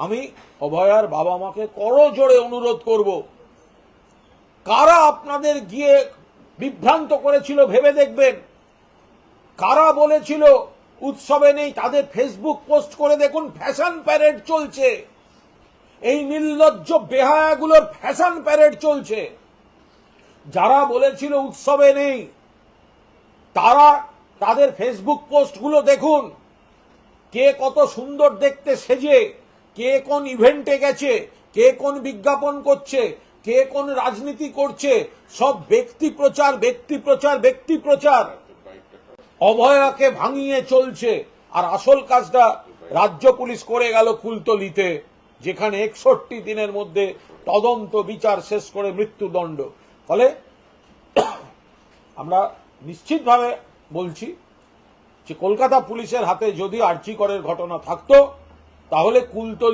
আমি অভয়ার বাবা মাকে করো জোরে অনুরোধ করব। কারা আপনাদের গিয়ে বিভ্রান্ত করেছিল ভেবে দেখবেন? কারা বলেছিল উৎসবে নেই, তাদের ফেসবুক পোস্ট করে দেখুন ফ্যাশন প্যারেড চলছে। এই নির্লজ্জ বেহায়াগুলোর ফ্যাশন প্যারেড চলছে। যারা বলেছিল উৎসবে নেই, তারা তাদের ফেসবুক পোস্টগুলো দেখুন। কে কত সুন্দর দেখতে সেজে কে কোন ইভেন্টে গেছে, কে কোন বিজ্ঞাপন করছে, কে কোন রাজনীতি করছে, সব ব্যক্তি প্রচার ব্যক্তি প্রচার ব্যক্তি প্রচার। অভয়াকে ভাঙিয়ে চলছে। আর আসল কাজটা রাজ্য পুলিশ করে গেল কুলতলিতে যেখানে একষট্টি দিনের মধ্যে তদন্ত বিচার শেষ করে মৃত্যুদণ্ড। ফলে আমরা নিশ্চিতভাবে বলছি যে কলকাতা পুলিশের হাতে যদি আর্চি করের ঘটনা থাকতো তাহলে কুলতলি